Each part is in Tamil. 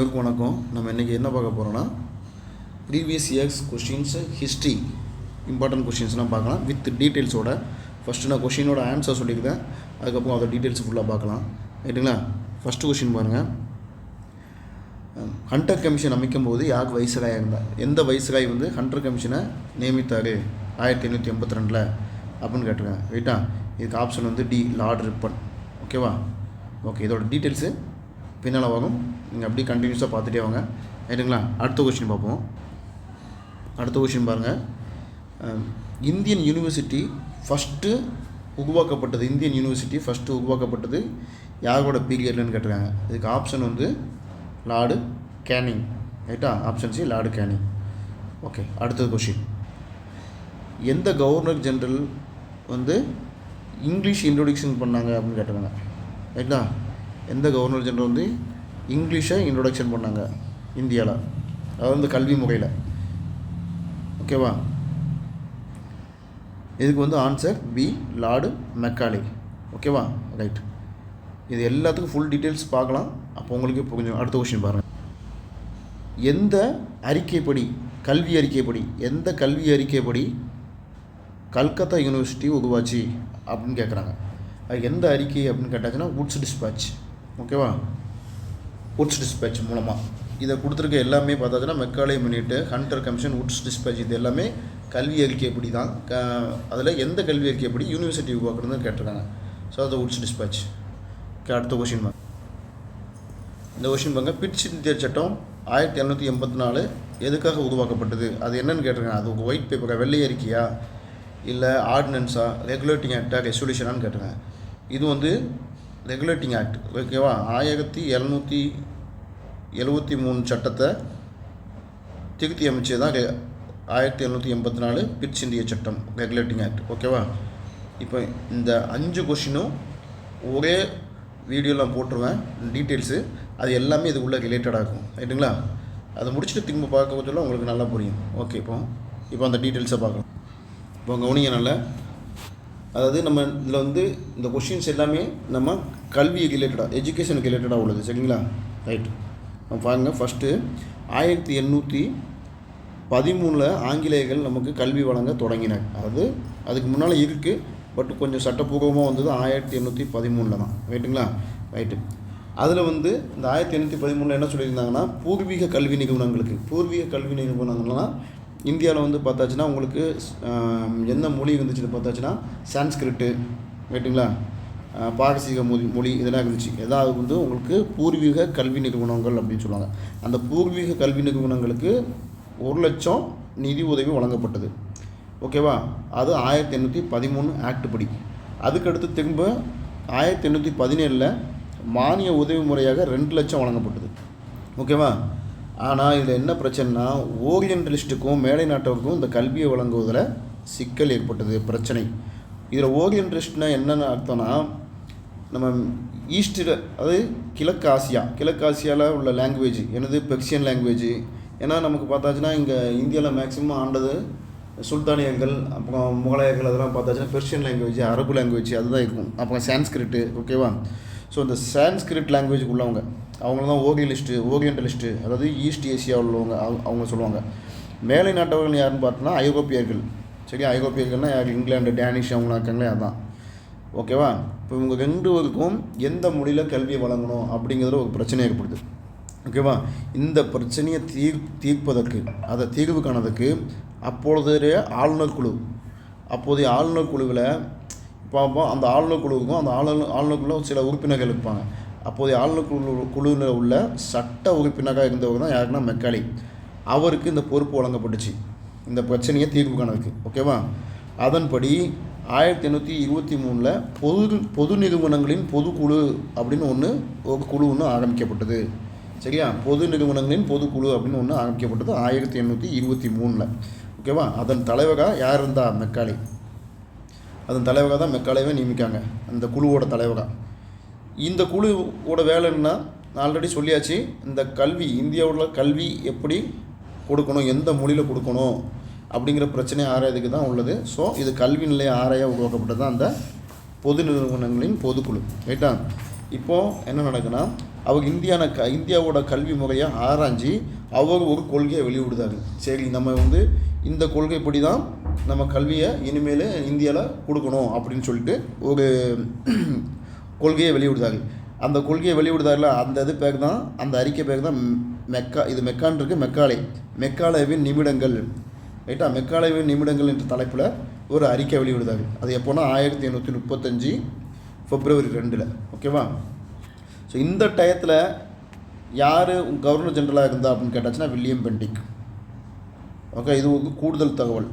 அனைவருக்கும் வணக்கம். நம்ம இன்றைக்கி என்ன பார்க்க போகிறோன்னா previous years questions history important கொஷின்ஸ்லாம் பார்க்கலாம். வித் டீட்டெயில்ஸோட ஃபஸ்ட்டு நான் கொஷினோட ஆன்சர் சொல்லியிருக்கேன். அதுக்கப்புறம் அதோட டீட்டெயில்ஸ் ஃபுல்லாக பார்க்கலாம். ரைட்டுங்களா ஃபஸ்ட்டு கொஷின் பாருங்கள் ஹண்டர் கமிஷன் அமைக்கும் போது யார் வைஸ்ராய் இருந்தார்? எந்த வைஸ்ராய் வந்து ஹண்டர் கமிஷனை நியமித்தார்? ஆயிரத்தி எண்ணூற்றி எண்பத்தி ரெண்டில் அப்படின்னு கேட்டிருக்காங்க ரைட்டா இதுக்கு ஆப்ஷன் வந்து டி லார்ட் ரிப்பன் ஓகேவா ஓகே இதோட டீட்டெயில்ஸு பின்னால் வரும் நீங்கள் அப்படியே கண்டினியூஸாக பார்த்துட்டே வாங்க. ரைட்டுங்களா அடுத்த கொஷின் பார்ப்போம். அடுத்த கொஷின் பாருங்கள் இந்தியன் யூனிவர்சிட்டி ஃபஸ்ட்டு உருவாக்கப்பட்டது இந்தியன் யூனிவர்சிட்டி ஃபஸ்ட்டு உருவாக்கப்பட்டது யாரோட பீரியட்லன்னு கேட்டிருக்காங்க. இதுக்கு ஆப்ஷன் வந்து லார்டு கேனிங். ரைட்டா option C Lord Canning. Okay அடுத்தது கொஷின் எந்த கவர்னர் ஜென்ரல் வந்து இங்கிலீஷ் இன்ட்ரொடக்ஷன் பண்ணாங்க அப்படின்னு கேட்டிருக்காங்க. ரைட்டா எந்த கவர்னர் ஜெனரல் வந்து இங்கிலீஷை இன்ட்ரொடக்ஷன் பண்ணாங்க இந்தியாவில் அதாவது வந்து கல்வி முறையில். ஓகேவா இதுக்கு வந்து ஆன்சர் பி லார்டு மெக்காலி ஓகேவா ரைட் இது எல்லாத்துக்கும் ஃபுல் டீட்டெயில்ஸ் பார்க்கலாம். அப்போ உங்களுக்கு கொஞ்சம் அடுத்த கொஷின் பாருங்கள் எந்த அறிக்கைப்படி கல்வி அறிக்கைப்படி எந்த கல்வி அறிக்கைப்படி கல்கத்தா யூனிவர்சிட்டி உருவாச்சு அப்படின்னு கேட்குறாங்க அது எந்த அறிக்கை அப்படின்னு கேட்டாச்சுன்னா உட்ஸ் டிஸ்பேட்ச் ஓகேவா? உட்ஸ் டிஸ்பேட்ச் மூலமாக இதை கொடுத்துருக்க எல்லாமே பார்த்தாச்சுன்னா Macaulay minute Hunter commission Wood's despatch இது எல்லாமே கல்வி அறிக்கைப்படி தான். க அதில் எந்த கல்வி அறிக்கைப்படி யூனிவர்சிட்டி உருவாக்குறதுன்னு கேட்டிருக்காங்க. ஸோ அது உட்ஸ் டிஸ்பேச் ஓகே அடுத்த கொஷின் பாருங்க. இந்த கொஷின் பாருங்க. பிட்ச் இந்திய சட்டம் ஆயிரத்தி எழுநூற்றி எண்பத்தி நாலு எதுக்காக உருவாக்கப்பட்டது? அது என்னன்னு கேட்டிருக்காங்க. அது ஒயிட் பேப்பரா வெள்ளை அறிக்கையா? இல்லை ஆர்டினன்ஸா ரெகுலேட்டிங் ஆக்டா ரெசல்யூஷனான்னு கேட்டிருக்காங்க. இது வந்து ரெகுலேட்டிங் ஆக்ட் ஓகேவா ஆயிரத்தி எழுநூற்றி எழுபத்தி மூணு சட்டத்தை திருத்தி அமைச்சது தான் ஆயிரத்தி எழுநூற்றி எண்பத்தி நாலு பிட்ஸ் இந்திய சட்டம் ரெகுலேட்டிங் ஆக்ட் ஓகேவா இப்போ இந்த அஞ்சு கொஷினும் ஒரே வீடியோலாம் போட்டுருவேன். டீட்டெயில்ஸு அது எல்லாமே இதுக்குள்ளே ரிலேட்டடாக இருக்கும் ரைட்டுங்களா அதை முடிச்சுட்டு திரும்ப பார்க்க சொல்ல உங்களுக்கு நல்லா புரியும். ஓகே இப்போ இப்போ அந்த டீட்டெயில்ஸை பார்க்கலாம். இப்போ கவனிங்க நல்லா. அதாவது நம்ம இதில் வந்து இந்த கொஷின்ஸ் எல்லாமே நம்ம கல்வி ரிலேட்டடாக எஜுகேஷனுக்கு ரிலேட்டடாக உள்ளது. சரிங்களா? ரைட் பாருங்க ஃபஸ்ட்டு ஆயிரத்தி எண்ணூற்றி பதிமூணில் ஆங்கிலேயர்கள் நமக்கு கல்வி வழங்க தொடங்கினார். அதாவது அதுக்கு முன்னால் இருக்குது பட் கொஞ்சம் சட்டப்பூர்வமாக வந்தது ஆயிரத்தி எண்ணூற்றி பதிமூணில் தான். ரைட்டுங்களா ரைட்டு அதில் வந்து இந்த ஆயிரத்தி எண்ணூற்றி பதிமூணில் என்ன சொல்லியிருந்தாங்கன்னா பூர்வீக கல்வி நிறுவனங்களுக்கு பூர்வீக கல்வி நிறுவனங்கள்லாம் இந்தியாவில் வந்து பார்த்தாச்சுன்னா உங்களுக்கு எந்த என்ன மொழி இருந்துச்சுன்னு பார்த்தாச்சுன்னா சான்ஸ்கிரிட்டு ரைட்டுங்களா பாரசீக மொழி மொழி இதெல்லாம் இருந்துச்சு. ஏதாவது வந்து உங்களுக்கு பூர்வீக கல்வி நிறுவனங்கள் அப்படின்னு சொல்லுவாங்க. அந்த பூர்வீக கல்வி நிறுவனங்களுக்கு ஒரு லட்சம் நிதி உதவி வழங்கப்பட்டது. ஓகேவா? அது ஆயிரத்தி எண்ணூற்றி பதிமூணு ஆக்ட் படி. அதுக்கடுத்து திரும்ப ஆயிரத்தி எண்ணூற்றி பதினேழில் மானிய உதவி முறையாக ரெண்டு லட்சம் வழங்கப்பட்டது. ஓகேவா? ஆனால் இதில் என்ன பிரச்சனைனா ஓரியன்டலிஸ்ட்டுக்கும் மேலை நாட்டவருக்கும் இந்த கல்வியை வழங்குவதில் சிக்கல் ஏற்பட்டது பிரச்சனை. இதில் ஓரியன்டலிஸ்ட்னா என்னென்னு அர்த்தம்னா நம்ம ஈஸ்டில் அதாவது கிழக்கு ஆசியா. கிழக்கு ஆசியாவில் உள்ள லாங்குவேஜ் எனது பெர்சியன் லாங்குவேஜ் ஏன்னா நமக்கு பார்த்தாச்சுன்னா இங்கே இந்தியாவில் மேக்ஸிமம் ஆண்டது சுல்தானியர்கள் அப்புறம் முகலாயர்கள் அதெல்லாம் பார்த்தாச்சுன்னா பெர்ஷியன் லாங்குவேஜ் அரபு லாங்குவேஜ் அதுதான் இருக்கும். அப்புறம் சான்ஸ்கிரிட்டு ஓகேவா ஸோ இந்த சான்ஸ்கிரிட் லாங்குவேஜ் உள்ளவங்க அவங்க தான் ஓரியலிஸ்ட்டு ஓரியன்டலிஸ்ட்டு அதாவது ஈஸ்ட் ஏசியாவில் உள்ளவங்க அவங்க- அவங்க சொல்லுவாங்க. மேலை நாட்டவர்கள் யாருன்னு பார்த்தோன்னா ஐரோப்பியர்கள். சரி ஐரோப்பியர்கள்னால் யார்? இங்கிலாந்து டேனிஷ் அவங்களாம் இருக்காங்களே அதான். ஓகேவா இப்போ இவங்க ரெண்டு பேருக்கும் எந்த மொழியில் கல்வியை வழங்கணும் அப்படிங்கிறதுல ஒரு பிரச்சனை ஏற்படுது. ஓகேவா இந்த பிரச்சனையை தீர் தீர்ப்பதற்கு அதை தீர்வு காணதுக்கு அப்பொழுதைய ஆளுநர் குழு. அப்போதைய ஆளுநர் குழுவில் பார்ப்போம். அந்த ஆளுநர் குழுவுக்கும் அந்த ஆளுநர் ஆளுநர் சில உறுப்பினர்கள் இருப்பாங்க. அப்போதைய ஆளுநர் குழு குழுவில் உள்ள சட்ட உறுப்பினராக இருந்தவர் தான் யாருன்னா மெக்காலி. அவருக்கு இந்த பொறுப்பு வழங்கப்பட்டுச்சு. இந்த பிரச்சனையை தீர்வு காணதுக்கு. ஓகேவா அதன்படி ஆயிரத்தி எண்ணூற்றி இருபத்தி மூணில் பொது பொது நிறுவனங்களின் பொதுக்குழு அப்படின்னு ஒன்று ஒரு குழு ஒன்று ஆரம்பிக்கப்பட்டது. சரியா? பொது நிறுவனங்களின் பொதுக்குழு அப்படின்னு ஒன்று ஆரம்பிக்கப்பட்டது ஆயிரத்தி எண்ணூற்றி இருபத்தி மூணில். ஓகேவா அதன் தலைவராக யார் இருந்தா? மெக்காலி. அதன் தலைவராக தான் மெக்காலேவே நியமிக்காங்க அந்த குழுவோட தலைவராக இந்த குழுவோட வேலைன்னா ஆல்ரெடி சொல்லியாச்சு இந்த கல்வி இந்தியாவில் கல்வி எப்படி கொடுக்கணும் எந்த மொழியில் கொடுக்கணும் அப்படிங்கிற பிரச்சனை ஆராயதுக்கு தான் உள்ளது. ஸோ இது கல்வி நிலைய ஆராய உருவாக்கப்பட்டது தான் அந்த பொது நிறுவனங்களின் பொதுக்குழு ரைட்டா இப்போது என்ன நடக்குன்னா அவங்க இந்தியான க இந்தியாவோட கல்வி முறையை ஆராய்ஞ்சு அவங்க ஒரு கொள்கையை வெளியிடுதாங்க சரி நம்ம வந்து இந்த கொள்கைப்படி தான் நம்ம கல்வியை இனிமேல் இந்தியாவில் கொடுக்கணும் அப்படின்னு சொல்லிட்டு ஒரு கொள்கையை வெளியிடுதார்கள். அந்த கொள்கையை வெளியிடுதார்கள் அந்த இது பேர் தான் அந்த அறிக்கை பேர் தான் மெக்கா இது மெக்கான் இருக்குது மெக்காலை. மெக்காலேவின் நிமிடங்கள் ரைட்டா? மெக்காலேவின் நிமிடங்கள் என்ற தலைப்பில் ஒரு அறிக்கை வெளியிடுதார்கள். அது எப்போனா ஆயிரத்தி எண்ணூற்றி முப்பத்தஞ்சு பிப்ரவரி ரெண்டில். ஓகேவா? ஸோ இந்த டயத்தில் யார் கவர்னர் ஜென்ரலாக இருந்தா அப்படின்னு கேட்டாச்சுன்னா வில்லியம் பெண்டிக். ஓகே இது வந்து கூடுதல் தகவல்.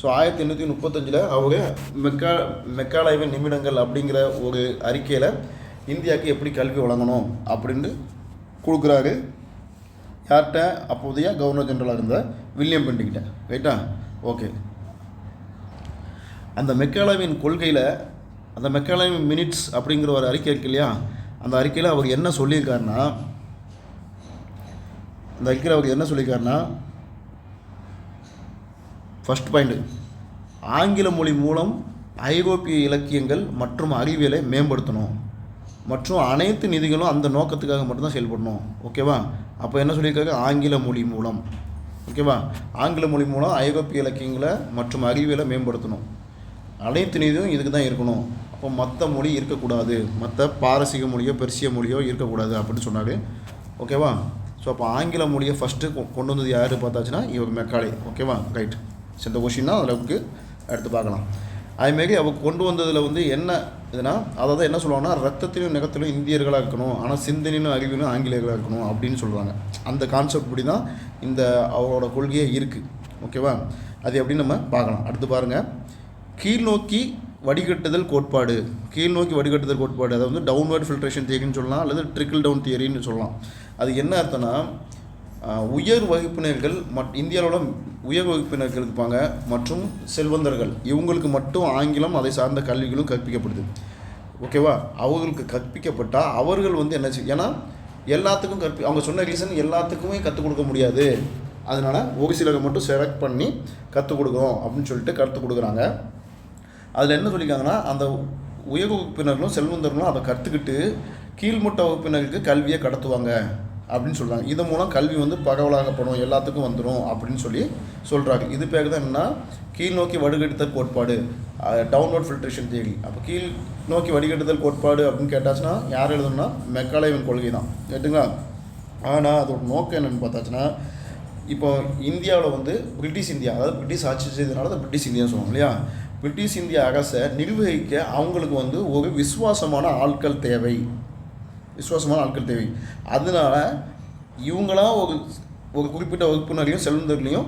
ஸோ ஆயிரத்தி எண்ணூற்றி முப்பத்தஞ்சில் அவங்க மெக்கா மெக்காலாய்வின் நிமிடங்கள் அப்படிங்கிற ஒரு அறிக்கையில் இந்தியாவுக்கு எப்படி கல்வி வழங்கணும் அப்படின்ட்டு கொடுக்குறாரு. யார்கிட்ட? அப்போதைய கவர்னர் ஜெனரலாக இருந்த வில்லியம் பெண்டிக்கிட்ட ரைட்டா ஓகே அந்த மெக்காலாவின் கொள்கையில் அந்த மெக்காலாவின் மினிட்ஸ் அப்படிங்கிற ஒரு அறிக்கை இருக்கு இல்லையா? அந்த அறிக்கையில் அவர் என்ன சொல்லியிருக்காருன்னா அந்த அறிக்கையில் அவர் என்ன சொல்லியிருக்காருன்னா ஃபர்ஸ்ட் பாயிண்ட்டு ஆங்கில மொழி மூலம் ஐரோப்பிய இலக்கியங்கள் மற்றும் அறிவியலை மேம்படுத்தணும். மற்றும் அனைத்து நிதிகளும் அந்த நோக்கத்துக்காக மட்டும்தான் செயல்படணும். ஓகேவா அப்போ என்ன சொல்லியிருக்காங்க? ஆங்கில மொழி மூலம். ஓகேவா ஆங்கில மொழி மூலம் ஐரோப்பிய இலக்கியங்களை மற்றும் அறிவியலை மேம்படுத்தணும். அனைத்து நிதியும் இதுக்கு தான் இருக்கணும். அப்போ மற்ற மொழி இருக்கக்கூடாது. மற்ற பாரசீக மொழியோ பெர்சிய மொழியோ இருக்கக்கூடாது அப்படின்னு சொன்னார். ஓகேவா ஸோ அப்போ ஆங்கில மொழியை ஃபஸ்ட்டு கொண்டு வந்தது யார் பார்த்தாச்சுன்னா இவர் மெக்காலே. ஓகேவா ரைட் ஸோ இந்த கொஷின் தான் அளவுக்கு எடுத்து பார்க்கலாம். அதுமாரி அவர் கொண்டு வந்ததில் வந்து என்ன இதுனா அதாவது என்ன சொல்லுவாங்கன்னா ரத்தத்திலும் நிகத்திலும் இந்தியர்களாக இருக்கணும் ஆனால் சிந்தனையிலும் அறிவிலும் ஆங்கிலேயர்களாக இருக்கணும் அப்படின்னு சொல்லுவாங்க. அந்த கான்செப்ட் படி தான் இந்த அவரோட கொள்கையே இருக்குது ஓகேவா அது எப்படி நம்ம பார்க்கலாம். அடுத்து பாருங்கள் கீழ்நோக்கி வடிகட்டுதல் கோட்பாடு. கீழ்நோக்கி வடிகட்டுதல் கோட்பாடு அதாவது வந்து டவுன்வர்ட் ஃபில்ட்ரேஷன் தியரின்னு சொல்லலாம் அல்லது ட்ரிக்கிள் டவுன் தியரின்னு சொல்லலாம். அது என்ன அர்த்தம்னா உயர் வகுப்பினர்கள் மட் இந்தியாவில் உயர் வகுப்பினர்கள் இருப்பாங்க மற்றும் செல்வந்தர்கள். இவங்களுக்கு மட்டும் ஆங்கிலம் அதை சார்ந்த கல்விகளும் கற்பிக்கப்படுது. ஓகேவா? அவங்களுக்கு கற்பிக்கப்பட்டால் அவர்கள் வந்து என்ன ஏன்னா எல்லாத்துக்கும் கற்பி அவங்க சொன்ன ரீசன் எல்லாத்துக்குமே கற்றுக் கொடுக்க முடியாது. அதனால் ஒரு சிலரை மட்டும் செலக்ட் பண்ணி கற்றுக் கொடுக்குறோம் அப்படின்னு சொல்லிட்டு கற்றுக் கொடுக்குறாங்க. அதில் என்ன சொல்லியிருக்காங்கன்னா அந்த உயர் வகுப்பினர்களும் செல்வந்தர்களும் அதை கற்றுக்கிட்டு கீழ்மட்ட வகுப்பினருக்கு கல்வியை கடத்துவாங்க. அப்படின்னு சொல்கிறாங்க இது மூலம் கல்வி வந்து பரவலாகப்படும் எல்லாத்துக்கும் வந்துடும் அப்படின்னு சொல்லி சொல்கிறாங்க இது பேர் தான் என்னன்னா கீழ்நோக்கி நோக்கி கோட்பாடு டவுன்லோட் ஃபில்ட்ரேஷன் தியரி அப்போ கீழ் நோக்கி வடிகட்டுதல் கோட்பாடு அப்படின்னு கேட்டாச்சுன்னா யார் எழுதணும்னா மெக்காலேவின் கொள்கை தான். கேட்டுங்களா? ஆனால் அதோட நோக்கம் என்னென்னு பார்த்தாச்சுன்னா இப்போ இந்தியாவில் வந்து பிரிட்டிஷ் இந்தியா அதாவது பிரிட்டிஷ் ஆட்சி செய்ததுனால தான் பிரிட்டிஷ் இந்தியான்னு சொல்லுவாங்க இல்லையா? பிரிட்டிஷ் இந்திய அரசை நிர்வகிக்க அவங்களுக்கு வந்து ஒரு விசுவாசமான ஆட்கள் தேவை. விசுவாசமான ஆட்கள் தேவை. அதனால இவங்களாம் ஒரு ஒரு குறிப்பிட்ட வகுப்பினரையும் செல்வந்தர்களையும்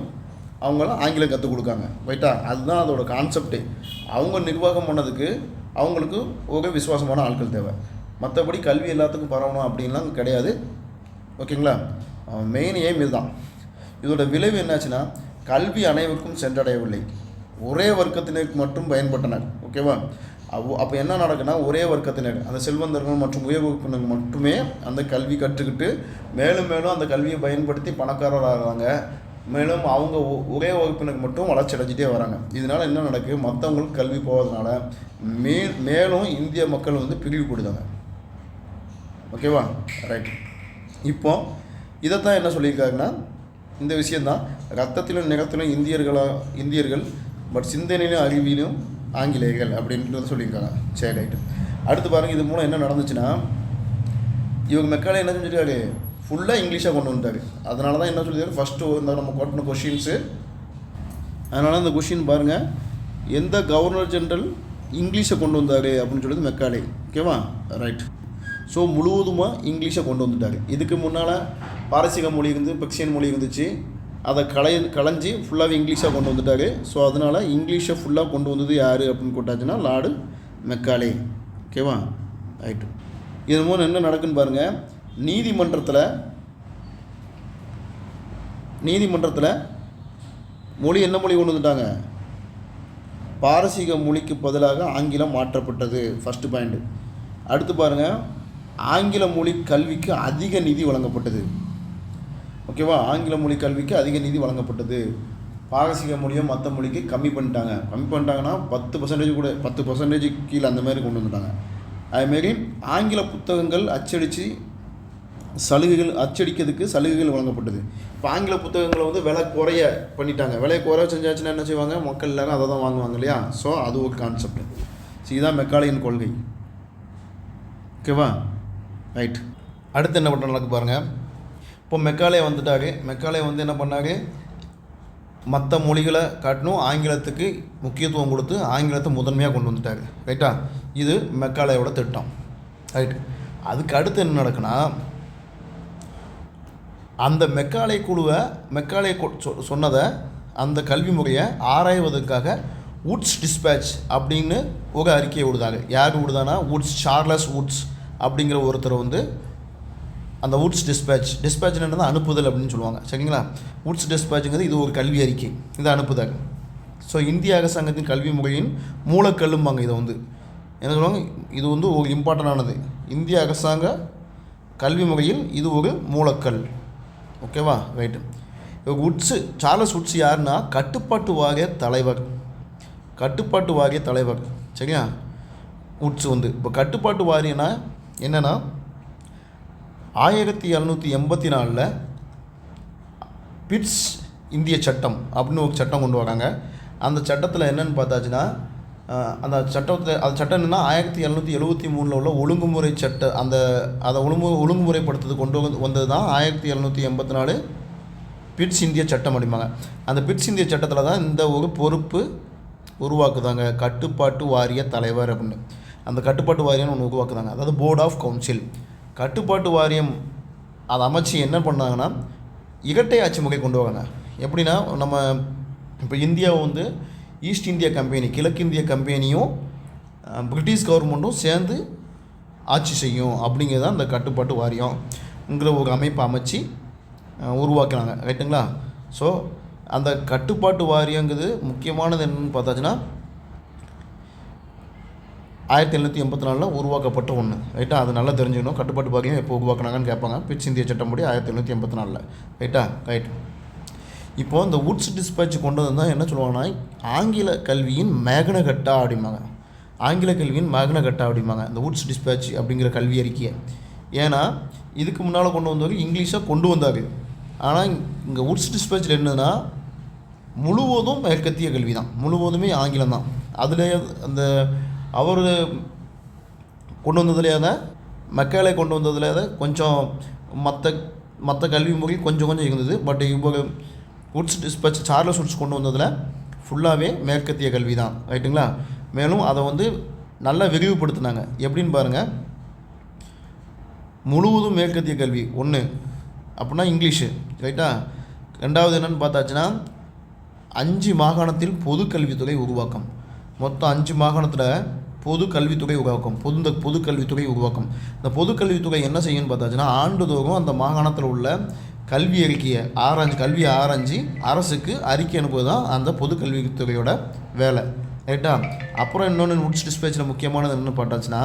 அவங்களாம் ஆங்கிலம் கற்றுக் கொடுக்காங்க. ரைட்டா? அதுதான் அதோட கான்செப்டே அவங்க நிர்வாகம் பண்ணதுக்கு அவங்களுக்கு ஒரு விசுவாசமான ஆட்கள் தேவை. மற்றபடி கல்வி எல்லாத்துக்கும் பரவணும் அப்படின்லாம் கிடையாது. ஓகேங்களா? மெயின் எய்ம் இதுதான். இதோட விளைவு என்னாச்சுன்னா கல்வி அனைவருக்கும் சென்றடையவில்லை. ஒரே வர்க்கத்தினருக்கு மட்டும் பயன்பட்டனர். ஓகேவா? அப்போ என்ன நடக்குன்னா ஒரே வர்க்கத்தினர் அந்த செல்வந்தர்கள் மற்றும் உயர் வகுப்பினர் மட்டுமே அந்த கல்வி கற்றுக்கிட்டு மேலும் மேலும் அந்த கல்வியை பயன்படுத்தி பணக்காரராகிறாங்க மேலும் அவங்க ஒ- ஒரே வகுப்பினருக்கு மட்டும் வளர்ச்சி அடைஞ்சிட்டே வராங்க. இதனால் என்ன நடக்குது மற்றவங்களுக்கு கல்வி போகிறதுனால மே மேலும் இந்திய மக்கள் வந்து பிரிவுபடுதாங்க ஓகேவா? ரைட் இப்போ இதைத்தான் என்ன சொல்லியிருக்காருன்னா இந்த விஷயந்தான் ரத்தத்திலும் நிறத்திலும் இந்தியர்களாக இந்தியர்கள் பட் சிந்தனையிலும் அறிவியலும் ஆங்கிலேயர்கள் அப்படின்றத சொல்லியிருக்காங்க. சரி ரைட்டு அடுத்து பாருங்கள் இது மூலம் என்ன நடந்துச்சுன்னா இவங்க மெக்காலே என்ன செஞ்சிருக்காரு ஃபுல்லாக இங்கிலீஷாக கொண்டு வந்துட்டார். அதனால தான் என்ன சொல்லியிருக்காரு? ஃபஸ்ட்டு இந்த நம்ம கொட்டின கொஷின்ஸு அதனால் அந்த கொஷின் பாருங்கள் எந்த கவர்னர் ஜென்ரல் இங்கிலீஷை கொண்டு வந்தார் அப்படின்னு சொல்லிட்டு மெக்காலே. ஓகேவா ரைட் ஸோ முழுவதுமாக இங்கிலீஷை கொண்டு வந்துட்டார். இதுக்கு முன்னால் பாரசீக மொழி இருந்து பெக்சியன் மொழி இருந்துச்சு. அதை கலை களைஞ்சி ஃபுல்லாகவே இங்கிலீஷாக கொண்டு வந்துட்டார். ஸோ அதனால் இங்கிலீஷை ஃபுல்லாக கொண்டு வந்தது யார் அப்படின்னு கூட்டாச்சுன்னா லார்டு மெக்காலே. ஓகேவா? ரைட்டு இது மூலம் என்ன நடக்குன்னு பாருங்கள் நீதிமன்றத்தில் நீதிமன்றத்தில் மொழி என்ன மொழி கொண்டு வந்துட்டாங்க? பாரசீக மொழிக்கு பதிலாக ஆங்கிலம் மாற்றப்பட்டது. ஃபஸ்ட்டு பாயிண்ட் அடுத்து பாருங்கள் ஆங்கில மொழி கல்விக்கு அதிக நிதி வழங்கப்பட்டது. ஓகேவா? ஆங்கில மொழி கல்விக்கு அதிக நிதி வழங்கப்பட்டது. பாரசீக மொழியும் மற்ற மொழிக்கு கம்மி பண்ணிட்டாங்க. கம்மி பண்ணிட்டாங்கன்னா பத்து பர்சன்டேஜ் கூட பத்து பர்சன்டேஜ் கீழே அந்த மாதிரி கொண்டு வந்துட்டாங்க. அதுமாரி ஆங்கில புத்தகங்கள் அச்சடித்து சலுகைகள் அச்சடிக்கிறதுக்கு சலுகைகள் வழங்கப்பட்டது. இப்போ ஆங்கில புத்தகங்களை வந்து விலை குறைய பண்ணிட்டாங்க. விலை குறைய செஞ்சாச்சுன்னா என்ன செய்வாங்க? மக்கள் எல்லாரும் அதை தான் வாங்குவாங்க இல்லையா? ஸோ அது ஒரு கான்செப்ட் ஸோ இதுதான் மெக்காலையின் கொள்கை. ஓகேவா? ரைட் அடுத்து என்ன பண்ண நடக்கு பாருங்கள் இப்போ மெக்காலே வந்துட்டாரு. மெக்காலே வந்து என்ன பண்ணாரு? மற்ற மொழிகளை காட்டிலும் ஆங்கிலத்துக்கு முக்கியத்துவம் கொடுத்து ஆங்கிலத்தை முதன்மையாக கொண்டு வந்துட்டாரு. ரைட்டா? இது மெக்காலேயோட திட்டம். ரைட். அதுக்கு அடுத்து என்ன நடக்குன்னா அந்த மெக்காலை குழுவை மெக்காலே சொ- சொன்னதை அந்த கல்வி முறையை ஆராய்வதற்காக வுட்ஸ் டிஸ்பேட்ச் அப்படின்னு ஒரு அறிக்கையை விடுதாங்க யார் விடுதானா வுட்ஸ் சார்லஸ் வுட்ஸ் அப்படிங்கிற ஒருத்தர் வந்து அந்த வுட்ஸ் டிஸ்பேட்ச் டிஸ்பேட்ச்ன்றது அனுப்புதல் அப்படின்னு சொல்லுவாங்க. சரிங்களா? வுட்ஸ் டிஸ்பேச்சுங்கிறது இது ஒரு கல்வி அறிக்கை. இது அனுப்புதல். ஸோ இந்திய அரசாங்கத்தின் கல்வி முறையின் மூலக்கல்லும்பாங்க இதை வந்து. என்ன சொல்லுவாங்க? இது வந்து ஒரு இம்பார்ட்டண்டானது இந்திய அரசாங்க கல்வி முறையில் இது ஒரு மூலக்கல். ஓகேவா ரைட்டு இப்போ உட்ஸு சார்லஸ் உட்ஸ் யாருன்னா? கட்டுப்பாட்டு வாரிய தலைவர். கட்டுப்பாட்டு வாரிய தலைவர். சரியா? உட்ஸ் வந்து. இப்போ கட்டுப்பாட்டு வாரியம்னா என்னென்னா ஆயிரத்தி எழுநூற்றி எண்பத்தி நாலில் பிட்ஸ் இந்திய சட்டம் அப்படின்னு ஒரு சட்டம் கொண்டு வராங்க. அந்த சட்டத்தில் என்னென்னு பார்த்தாச்சுன்னா அந்த சட்டத்தை அந்த சட்டம் என்னென்னா ஆயிரத்தி எழுநூற்றி எழுபத்தி மூணில் உள்ள ஒழுங்குமுறை சட்ட அந்த அதை ஒழுங்கு ஒழுங்குமுறைப்படுத்துறது கொண்டு வந்து வந்தது தான் ஆயிரத்தி எழுநூற்றி எண்பத்தி நாலு பிட்ஸ் இந்திய சட்டம் அப்படிம்பாங்க. அந்த பிட்ஸ் இந்திய சட்டத்தில் தான் இந்த ஒரு பொறுப்பு உருவாக்குதாங்க. கட்டுப்பாட்டு வாரிய தலைவர் அப்படின்னு. அந்த கட்டுப்பாட்டு வாரியம்னு ஒன்று உருவாக்குதாங்க. அதாவது போர்ட் ஆஃப் கவுன்சில் கட்டுப்பாட்டு வாரியம் அதை அமைச்சு என்ன பண்ணாங்கன்னா இரட்டை ஆட்சி முறை கொண்டு வராங்க. எப்படின்னா நம்ம இப்போ இந்தியாவை வந்து ஈஸ்ட் இந்தியா கம்பெனி கிழக்கிந்திய கம்பெனியும் பிரிட்டிஷ் கவர்மெண்ட்டும் சேர்ந்து ஆட்சி செய்யும் அப்படிங்கிறது தான் அந்த கட்டுப்பாட்டு வாரியம்ங்கிற ஒரு அமைப்பை அமைச்சு உருவாக்கினாங்க ரைட்டுங்களா ஸோ அந்த கட்டுப்பாட்டு வாரியங்கிறது முக்கியமானது என்னென்னு பார்த்தாச்சுன்னா ஆயிரத்தி எழுநூற்றி எண்பத்தி நாலில் உருவாக்கப்பட்ட ஒன்று ரைட்டா? அது நல்லா தெரிஞ்சுக்கணும். கட்டுப்பாட்டு வாரியம் எப்போ உருவாக்குனாங்கன்னு கேட்பாங்க. பிட்ஸ் இந்திய சட்டப்படி ஆயிரத்தி எழுநூற்றி எண்பத்தி நாலில். ரைட்டா? ரைட் இப்போது இந்த வுட்ஸ் டிஸ்பேட்ச் கொண்டு வந்தால் என்ன சொல்லுவாங்கன்னா ஆங்கில கல்வியின் மேகனகட்டா அப்படிம்பாங்க. ஆங்கில கல்வியின் மேகனகட்டா அப்படிம்பாங்க. இந்த உட்ஸ் டிஸ்பேட்ச் அப்படிங்கிற கல்வி அறிக்கையை. ஏன்னா இதுக்கு முன்னால் கொண்டு வந்தவர் இங்கிலீஷாக கொண்டு வந்தார். ஆனால் இங்கே வுட்ஸ் டிஸ்பேட்சில் என்னன்னா முழுவதும் மேற்கத்திய கல்வி தான் முழுவதுமே ஆங்கிலம் தான். அதில் அந்த அவர் கொண்டு வந்ததுலேயே தான் மக்களை கொண்டு வந்ததுல தான் கொஞ்சம் மற்ற மற்ற கல்வி முறை கொஞ்சம் கொஞ்சம் இருந்தது. பட் இவர் உட்ஸ் டிஸ்பச் சார்லஸ் உட்ஸ் கொண்டு வந்ததில் ஃபுல்லாகவே மேற்கத்திய கல்வி தான் ரைட்டுங்களா மேலும் அதை வந்து நல்லா விரிவுபடுத்தினாங்க. எப்படின்னு பாருங்கள் முழுவதும் மேற்கத்திய கல்வி. ஒன்று அப்படின்னா இங்கிலீஷு ரைட்டா ரெண்டாவது என்னென்னு பார்த்தாச்சுன்னா அஞ்சு மாகாணத்தில் பொது கல்வித்துறை உருவாக்கம். மொத்தம் அஞ்சு மாகாணத்தில் பொது கல்வித்துறை உருவாக்கம். பொது இந்த பொது கல்வித்துறை உருவாக்கம். இந்த பொது கல்வித்துறை என்ன செய்யும்னு பார்த்தாச்சுன்னா ஆண்டுதோறும் அந்த மாகாணத்தில் உள்ள கல்வி அறிக்கையை ஆராய்ஞ்சு கல்வியை ஆராய்ஞ்சு அரசுக்கு அறிக்கை அனுப்புவது தான் அந்த பொது கல்வித்துறையோட வேலை. ரைட்டா? அப்புறம் இன்னொன்று உட்ஸ் டிஸ்பேச்சில் முக்கியமானது என்னென்னு பார்த்தாச்சுன்னா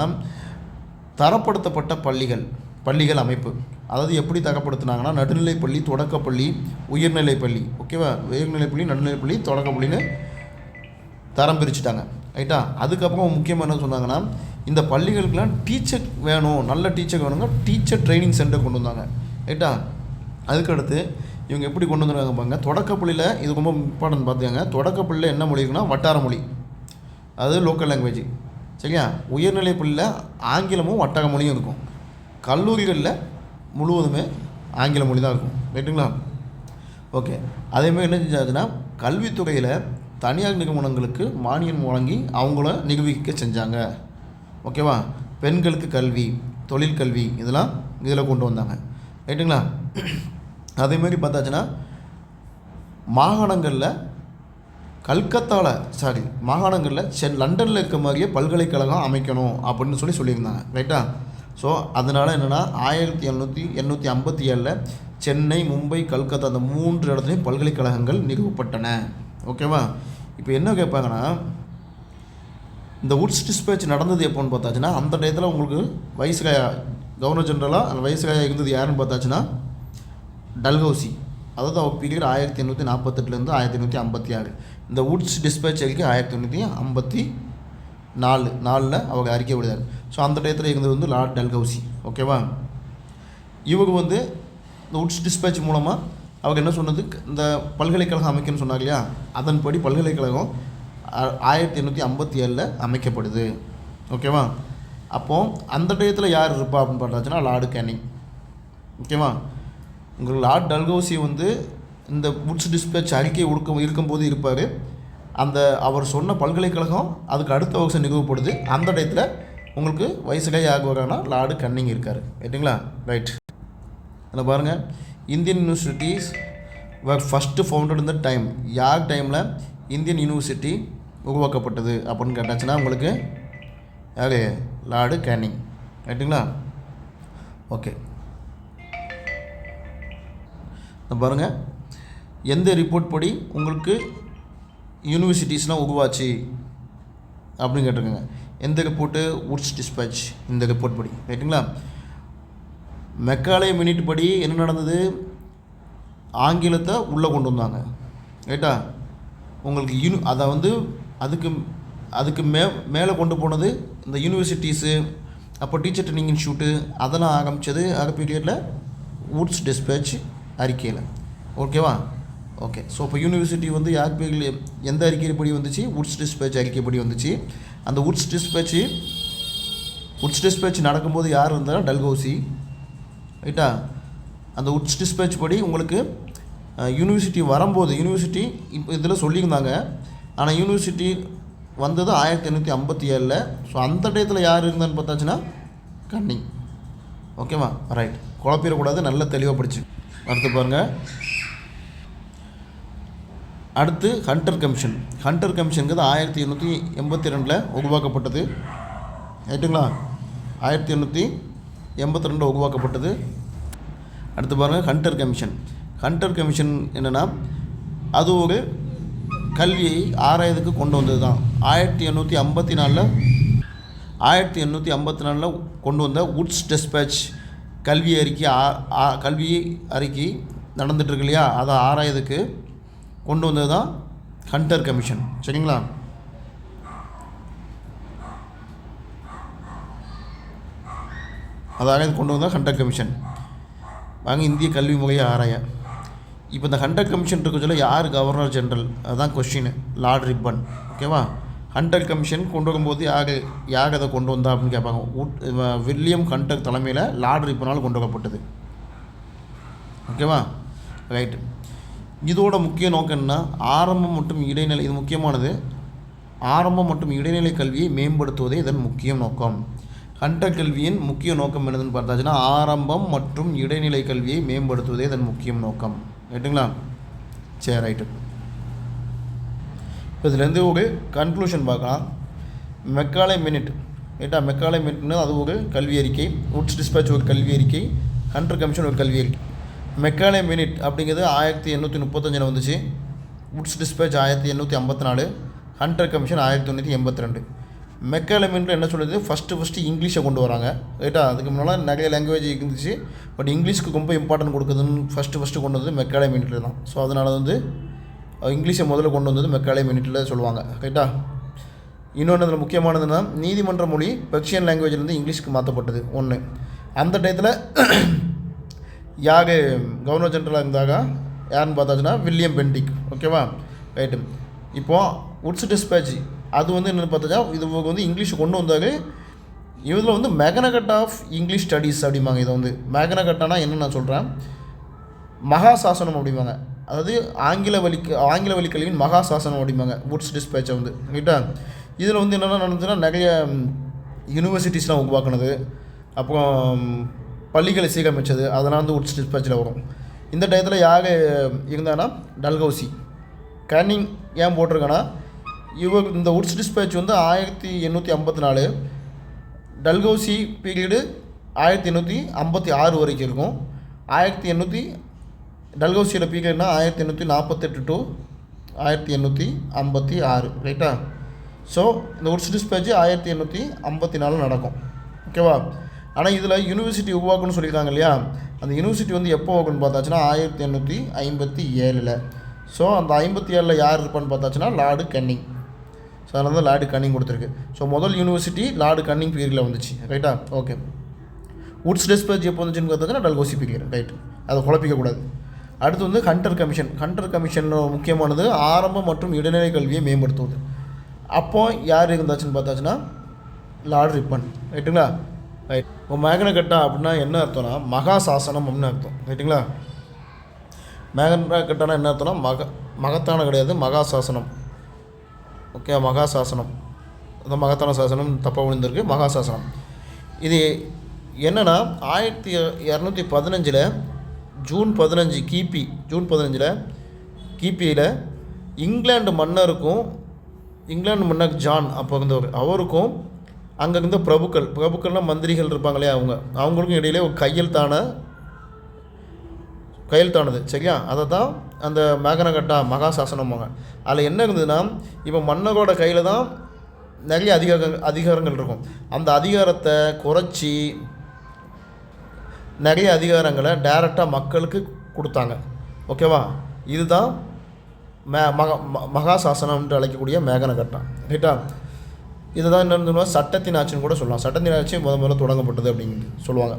தரப்படுத்தப்பட்ட பள்ளிகள் பள்ளிகள் அமைப்பு. அதாவது எப்படி தரப்படுத்தினாங்கன்னா நடுநிலைப்பள்ளி தொடக்கப்பள்ளி உயர்நிலைப்பள்ளி ஓகேவா? உயர்நிலைப்பள்ளி நடுநிலைப்பள்ளி தொடக்கப்பள்ளின்னு தரம் பிரிச்சுட்டாங்க. ரைட்டா அதுக்கப்புறம் முக்கியமாக என்ன சொன்னாங்கன்னா இந்த பள்ளிகளுக்கெல்லாம் டீச்சர் வேணும் நல்ல டீச்சர் வேணுங்க டீச்சர் ட்ரைனிங் சென்டர் கொண்டு வந்தாங்க. ரைட்டா அதுக்கடுத்து இவங்க எப்படி கொண்டு வந்துருக்காங்க பாருங்க. தொடக்கப்பள்ளியில் இது ரொம்ப இம்பார்ட்டன்ட் பார்த்துக்காங்க. தொடக்கப்பள்ளியில் என்ன மொழி இருக்குன்னா வட்டார மொழி. அது லோக்கல் லாங்குவேஜ் சரியா? உயர்நிலை பள்ளியில் ஆங்கிலமும் வட்டார மொழியும் இருக்கும். கல்லூரிகளில் முழுவதுமே ஆங்கில மொழி தான் இருக்கும் ரைட்டுங்களா ஓகே அதேமாதிரி என்ன செஞ்சாச்சுன்னா கல்வித்துறையில் தனியார் நிறுவனங்களுக்கு மானியம் வழங்கி அவங்கள நிரூபிக்க செஞ்சாங்க. ஓகேவா? பெண்களுக்கு கல்வி தொழில் கல்வி இதெல்லாம் இதில் கொண்டு வந்தாங்க. ரைட்டுங்களா அதேமாரி பார்த்தாச்சுன்னா மாகாணங்களில் கல்கத்தாவில் சாரி மாகாணங்களில் சென் லண்டனில் இருக்க மாதிரியே பல்கலைக்கழகம் அமைக்கணும் அப்படின்னு சொல்லி சொல்லியிருந்தாங்க. ரைட்டா ஸோ அதனால் என்னென்னா ஆயிரத்தி எழுநூற்றி எண்ணூற்றி ஐம்பத்தி ஏழில் சென்னை மும்பை கல்கத்தா அந்த மூன்று இடத்துலையும் பல்கலைக்கழகங்கள் நிறுவப்பட்டன. ஓகேவா? இப்போ என்ன கேட்பாங்கன்னா இந்த உட்ஸ் டிஸ்பேச் நடந்தது எப்போன்னு பார்த்தாச்சுன்னா அந்த டயத்தில் உங்களுக்கு வயசுகாயா கவர்னர் ஜென்ரலாக அந்த வயசுகாயா இருந்தது யாருன்னு பார்த்தாச்சுன்னா டல்ஹவுசி. அதாவது அவர் பீரியட் ஆயிரத்தி எண்ணூற்றி நாற்பத்தெட்டுலேருந்து ஆயிரத்தி எண்ணூற்றி ஐம்பத்தி ஆறு. இந்த உட்ஸ் டிஸ்பேச் அறிக்கை ஆயிரத்தி எண்ணூற்றி ஐம்பத்தி நாலு நாலில் அவங்க அறிக்கை விடுதார். ஸோ அந்த டயத்தில் இருந்தது வந்து லார்ட் டல்ஹவுசி. ஓகேவா? இவங்க வந்து இந்த உட்ஸ் டிஸ்பேச் மூலமாக அவங்க என்ன சொன்னது? இந்த பல்கலைக்கழகம் அமைக்கணும்னு சொன்னாங்க இல்லையா? அதன்படி பல்கலைக்கழகம் ஆ- ஆயிரத்தி எண்ணூற்றி ஐம்பத்தி ஏழில் அமைக்கப்படுது. ஓகேவா? அப்போது அந்த டயத்தில் யார் இருப்பா அப்படின்னு பார்த்தாச்சுன்னா லார்டு கேனிங் ஓகேவா? உங்களுக்கு லார்ட் டல்கோசி வந்து இந்த புட்ஸ் டிஸ்பேச் அறிக்கை உடுக்க இருக்கும்போது இருப்பார். அந்த அவர் சொன்ன பல்கலைக்கழகம் அதுக்கு அடுத்த வருஷம் நிகழ்வுப்படுது அந்த டயத்தில் உங்களுக்கு வயசுலேயே ஆகுவாங்கன்னா லார்டு கன்னிங் இருக்கார். ரைட்டுங்களா ரைட். அதில் பாருங்கள் Indian universities were first founded இந்த டைம் யார் டைமில் இந்தியன் யூனிவர்சிட்டி உருவாக்கப்பட்டது அப்படின்னு கேட்டாச்சுன்னா உங்களுக்கு யார்? Lord Canning. ரைட்டுங்களா ஓகே. பாருங்கள் எந்த ரிப்போர்ட் படி உங்களுக்கு யூனிவர்சிட்டிஸ்லாம் உருவாச்சு அப்படின்னு கேட்டிருக்கேங்க. எந்த ரிப்போர்ட்டு உட்ஸ் டிஸ்பேச் இந்த ரிப்போர்ட் படி. ரைட்டுங்களா மெக்காலே மினிட் படி என்ன நடந்தது? ஆங்கிலத்தை உள்ளே கொண்டு வந்தாங்க. ரைட்டா? உங்களுக்கு யூனி அதை வந்து அதுக்கு அதுக்கு மே மேலே கொண்டு போனது இந்த யூனிவர்சிட்டிஸு அப்போ டீச்சர் ட்ரைனிங் இன்ஸ்டியூட்டு அதெல்லாம் ஆரம்பித்தது அது பீரியடில் வூட்ஸ் டிஸ்பேச் அறிக்கையில். ஓகேவா ஓகே ஸோ இப்போ யூனிவர்சிட்டி வந்து யார் பேரில் எந்த அறிக்கைப்படி வந்துச்சு? வுட்ஸ் டிஸ்பேச் அறிக்கைப்படி வந்துச்சு. அந்த வுட்ஸ் டிஸ்பேச்சு வுட்ஸ் டிஸ்பேச் நடக்கும்போது யார் இருந்தாலும் டல்கௌசி ரைட்டா? அந்த உட்ஸ் டிஸ்பேச் படி உங்களுக்கு யூனிவர்சிட்டி வரும்போது யூனிவர்சிட்டி இப்போ இதில் சொல்லியிருந்தாங்க. ஆனால் யூனிவர்சிட்டி வந்தது ஆயிரத்தி எண்ணூற்றி ஐம்பத்தி ஏழில். ஸோ அந்த டயத்தில் யார் இருந்தான்னு பார்த்தாச்சுன்னா கன்னிங் ஓகேவா? ரைட் குழப்பிடக்கூடாது நல்ல தெளிவாக படிச்சு. அடுத்து பாருங்கள் அடுத்து ஹண்டர் கமிஷன் ஹண்டர் கமிஷனுங்கிறது ஆயிரத்தி எண்ணூற்றி எண்பத்தி ரெண்டில் உருவாக்கப்பட்டது. ரைட்டுங்களா ஆயிரத்தி எண்ணூற்றி எண்பத்தி ரெண்டில் உருவாக்கப்பட்டது. அடுத்து பாருங்கள் ஹண்டர் கமிஷன் ஹண்டர் கமிஷன் என்னென்னா அது ஒரு கல்வியை ஆராயதுக்கு கொண்டு வந்தது தான் ஆயிரத்தி எண்ணூற்றி ஐம்பத்தி நாலில் ஆயிரத்தி எண்ணூற்றி ஐம்பத்தி நாலில் கொண்டு வந்த உட்ஸ் டெஸ்பேச் கல்வி அறிக்கை ஆ- ஆ- கல்வி அறிக்கை நடந்துட்டுருக்கு இல்லையா? அதை ஆராயதுக்கு கொண்டு வந்தது தான் ஹண்டர் கமிஷன் சரிங்களா அதாக கொண்டு வந்தால் ஹண்டர் கமிஷன் வாங்க இந்திய கல்வி முறையை ஆராய. இப்போ இந்த ஹண்டர் கமிஷன் இருக்க சொல்ல யார் கவர்னர் ஜென்ரல் அதுதான் கொஷின் லார்ட் ரிப்பன் ஓகேவா ஹண்டர் கமிஷன் கொண்டு வரும்போது யார் யார் அதை கொண்டு வந்தா அப்படின்னு கேட்பாங்க. உட் வில்லியம் ஹண்டர் தலைமையில் லார்ட் ரிப்பனால் கொண்டு வரப்பட்டது. ஓகேவா ரைட்டு இதோட முக்கிய நோக்கம் என்ன? ஆரம்பம் மற்றும் இடைநிலை இது முக்கியமானது. ஆரம்பம் மற்றும் இடைநிலை கல்வியை மேம்படுத்துவதே இதன் முக்கிய நோக்கம். ஹண்டர் கல்வியின் முக்கிய நோக்கம் என்னதுன்னு பார்த்தாச்சுன்னா ஆரம்பம் மற்றும் இடைநிலை கல்வியை மேம்படுத்துவதே இதன் முக்கிய நோக்கம். ரைட்டுங்களா சரி ரைட்டு. இப்போ இதுலேருந்து ஒரு கன்க்ளூஷன் பார்க்கலாம். Macaulay minute. ரைட்டா மெக்காலே மினிட்னு அது ஒரு கல்வி அறிக்கை. உட்ஸ் டிஸ்பேச் ஒரு கல்வி அறிக்கை. ஹண்டர் கமிஷன் ஒரு கல்வி அறிக்கை. மெக்காலே மினிட் அப்படிங்கிறது ஆயிரத்தி எண்ணூற்றி முப்பத்தஞ்சில் வந்துச்சு. உட்ஸ் டிஸ்பேச் ஆயிரத்தி எண்ணூற்றி ஐம்பத்தி நாலு. ஹண்டர் கமிஷன் ஆயிரத்தி தொண்ணூற்றி எண்பத்தி ரெண்டு. மெக்காலே என்ன சொல்லுது ஃபஸ்ட்டு ஃபஸ்ட்டு இங்கிலீஷை கொண்டு வராங்க. ரைட்டா அதுக்கு முன்னால் நிறைய லாங்குவேஜ் இருந்துச்சு. பட் இங்கிலீஷ்க்கு ரொம்ப இம்பார்ட்டன்ட் கொடுக்குதுன்னு ஃபஸ்ட்டு ஃபஸ்ட்டு கொண்டு வந்தது மெக்காலே தான். ஸோ அதனால வந்து இங்கிலீஷை முதல்ல கொண்டு வந்தது மெக்காலமின்ட்டில் சொல்லுவாங்க. ரைட்டா இன்னொன்று அதில் முக்கியமானதுன்னா நீதிமன்ற மொழி பெர்ஷியன் லாங்குவேஜ்லேருந்து இங்கிலீஷ்க்கு மாற்றப்பட்டது ஒன்று அந்த டயத்தில் யார் கவர்னர் ஜென்ரலாக இருந்தாங்க. யாருன்னு பார்த்தாச்சுன்னா வில்லியம் பென்டிக் ஓகேவா ரைட்டு இப்போது உட்ஸ் டிஸ்பேச் அது வந்து என்னென்னு பார்த்தா இது வந்து இங்கிலீஷ் கொண்டு வந்தாங்க இதில் வந்து மேகனகட் ஆஃப் இங்கிலீஷ் ஸ்டடீஸ் அப்படிம்பாங்க இதை வந்து. மேகனகட்டானா என்ன நான் சொல்கிறேன் மகா சாசனம் அப்படிம்பாங்க. அதாவது ஆங்கில வழி ஆங்கில வழி கல்வியின் மகாசாசனம் அப்படிம்பாங்க வுட்ஸ் டிஸ்பேச்சை வந்து. ரைட்டா இதில் வந்து என்னென்ன நடந்துச்சுன்னா நிறைய யூனிவர்சிட்டிஸ்லாம் உருவாக்குனது. அப்புறம் பள்ளிகளை சீரமைச்சது. அதெல்லாம் வந்து வுட்ஸ் டிஸ்பேச்சில் வரும். இந்த டயத்தில் யார் இருந்தாங்கன்னா டல்கௌசி கன்னிங் ஏன் போட்டிருக்கேன்னா இவர் இந்த உட்ஸ் டிஸ்பேச் வந்து ஆயிரத்தி எண்ணூற்றி ஐம்பத்தி நாலு டல்கௌசி பீரியடு ஆயிரத்தி எண்ணூற்றி ஐம்பத்தி ஆறு வரைக்கும் இருக்கும். ஆயிரத்தி எண்ணூற்றி டல்கௌசியோட பீரியட்னா ஆயிரத்தி எண்ணூற்றி நாற்பத்தெட்டு டு ஆயிரத்தி எண்ணூற்றி ஐம்பத்தி ஆறு. ரைட்டா ஸோ இந்த உட்ஸ் டிஸ்பேச்சு ஆயிரத்தி எண்ணூற்றி ஐம்பத்தி நாலு நடக்கும். ஓகேவா ஆனால் இதில் யூனிவர்சிட்டி உருவாக்கணும்னு சொல்லியிருக்காங்க இல்லையா? அந்த யூனிவர்சிட்டி வந்து எப்போ ஓகேன்னு பார்த்தாச்சுன்னா ஆயிரத்தி எண்ணூற்றி ஐம்பத்தி ஏழில். ஸோ அந்த ஐம்பத்தி ஏழில் யார் இருப்பான்னு பார்த்தாச்சுன்னா லார்டு கன்னிங். ஸோ அதனால தான் லார்டு கன்னிங் கொடுத்துருக்கு. ஸோ முதல் யூனிவர்சிட்டி லார்டு கன்னிங் பீரியடில் வந்துச்சு. ரைட்டா ஓகே உட்ஸ் டெஸ்பேஜ் எப்போ வந்துச்சுன்னு பார்த்தீங்கன்னா டல்கோசி பீரியட் ரைட் அதை குழப்பிக்கக்கூடாது அடுத்து வந்து ஹண்டர் கமிஷன் ஹண்டர் கமிஷன் முக்கியமானது ஆரம்ப மற்றும் இடைநிலை கல்வியை மேம்படுத்துவது. அப்போ யார் இருந்தாச்சுன்னு பார்த்தாச்சுன்னா லார்டு ரிப்பன். ரைட்டுங்களா ரைட் இப்போ மேகன கட்டா அப்படின்னா என்ன அர்த்தம்னா மகா சாசனம் அப்படின்னு அர்த்தம். ரைட்டுங்களா மேகன கட்டானா என்ன அர்த்தம்னா மக மகத்தான கிடையாது மகா சாசனம். ஓகே மகாசாசனம். இந்த மகத்தான சாசனம் தப்பாக விழுந்திருக்கு. மகாசாசனம். இது என்னென்னா ஆயிரத்தி இரநூத்தி பதினஞ்சில் ஜூன் பதினஞ்சு கிபி ஜூன் பதினஞ்சில் கிபியில் இங்கிலாந்து மன்னருக்கும் இங்கிலாந்து மன்னர் ஜான் அப்போ இருந்தவர் அவருக்கும் அங்கே இருந்த பிரபுக்கள் பிரபுக்கள்லாம் மந்திரிகள் இருப்பாங்களே அவங்க அவங்களுக்கும் இடையிலே ஒரு கையெழுத்தான கையெழுத்தானது சரியா? அதை தான் அந்த மேகனகட்டா மகா அதில் என்ன இருந்ததுன்னா இப்போ மன்னரோட கையில் தான் நிறைய அதிகார அதிகாரங்கள் இருக்கும். அந்த அதிகாரத்தை குறைச்சி நிறைய அதிகாரங்களை டைரெக்டாக மக்களுக்கு கொடுத்தாங்க. ஓகேவா இதுதான் மே மக ம- மகா என்று அழைக்கக்கூடிய மேகனகட்டம் ரைட்டா இதுதான் என்னன்னு சொல்லுவாங்க சட்டத்தின் ஆட்சின்னு கூட சொல்லலாம். சட்டத்தின் ஆட்சி முத முதல்ல தொடங்கப்பட்டது அப்படின்னு சொல்லுவாங்க.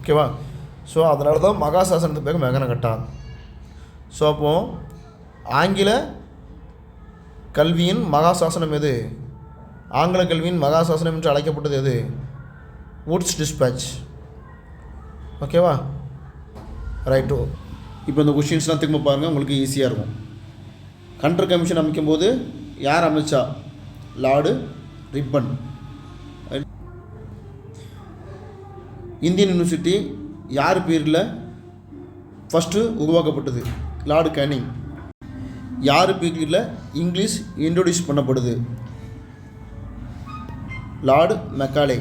ஓகேவா ஸோ அதனால தான் மகாசாசனத்துக்கு பேர் மேகனகட்டா ஸோ அப்போது ஆங்கில கல்வியின் மகா சாசனம் எது? ஆங்கில கல்வியின் மகா சாசனம் என்று அழைக்கப்பட்டது எது? வுட்ஸ் டிஸ்பேச் ஓகேவா ரைட்டு இப்போ இந்த கொஷின்ஸ்லாம் திரும்ப பாருங்கள் உங்களுக்கு ஈஸியாக இருக்கும். கண்ட்ரி கமிஷன் அமைக்கும் போது யார் அமைச்சா? லார்டு ரிப்பன் இந்தியன் யூனிவர்சிட்டி யார் பேரில் ஃபஸ்ட்டு உருவாக்கப்பட்டது? லார்டு கேனிங் யார் பீரியடில் இங்கிலீஷ் இன்ட்ரொடியூஸ் பண்ணப்படுது? லார்டு மெக்காலே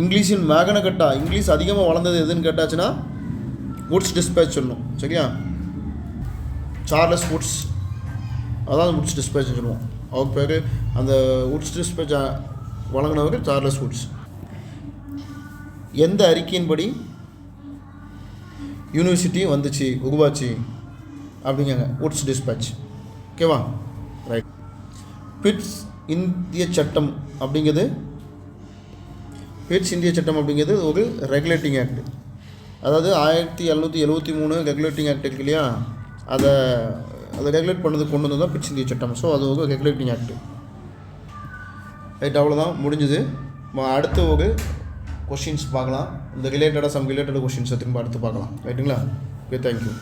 இங்கிலீஷின் மேகனகட்டா இங்கிலீஷ் அதிகமாக வளர்ந்தது எதுன்னு கேட்டாச்சுன்னா வுட்ஸ் டிஸ்பேச் சொல்லணும் சரியா? சார்லஸ் வுட்ஸ் அதான் வுட்ஸ் டிஸ்பேச் சொல்லுவோம். அவர் பேர் அந்த வுட்ஸ் டிஸ்பேச் வழங்கினவர் சார்லஸ் வுட்ஸ் எந்த அறிக்கையின்படி யூனிவர்சிட்டியும் வந்துச்சு உருவாச்சு அப்படிங்கிறாங்க. வுட்ஸ் டிஸ்பேட்ச் ஓகேவா ரைட் பிட்ஸ் இந்திய சட்டம் அப்படிங்கிறது பிட்ஸ் இந்திய சட்டம் அப்படிங்கிறது ஒரு ரெகுலேட்டிங் ஆக்ட் அதாவது ஆயிரத்தி எழுநூற்றி எழுபத்தி மூணு ரெகுலேட்டிங் ஆக்ட் இருக்கு இல்லையா? அதை அதை ரெகுலேட் பண்ணது கொண்டு வந்து தான் பிட்ஸ் இந்திய சட்டம். ஸோ அது ஒரு ரெகுலேட்டிங் ஆக்ட் ரைட் அவ்வளோதான் முடிஞ்சுது. அடுத்த ஒரு கொஷின்ஸ் பார்க்கலாம். இந்த ரிலேட்டடாக சம் ரிலேட்டட் கொஷின்ஸை திரும்ப அடுத்து பார்க்கலாம். ரைட்டுங்களா ஓகே தேங்க்யூ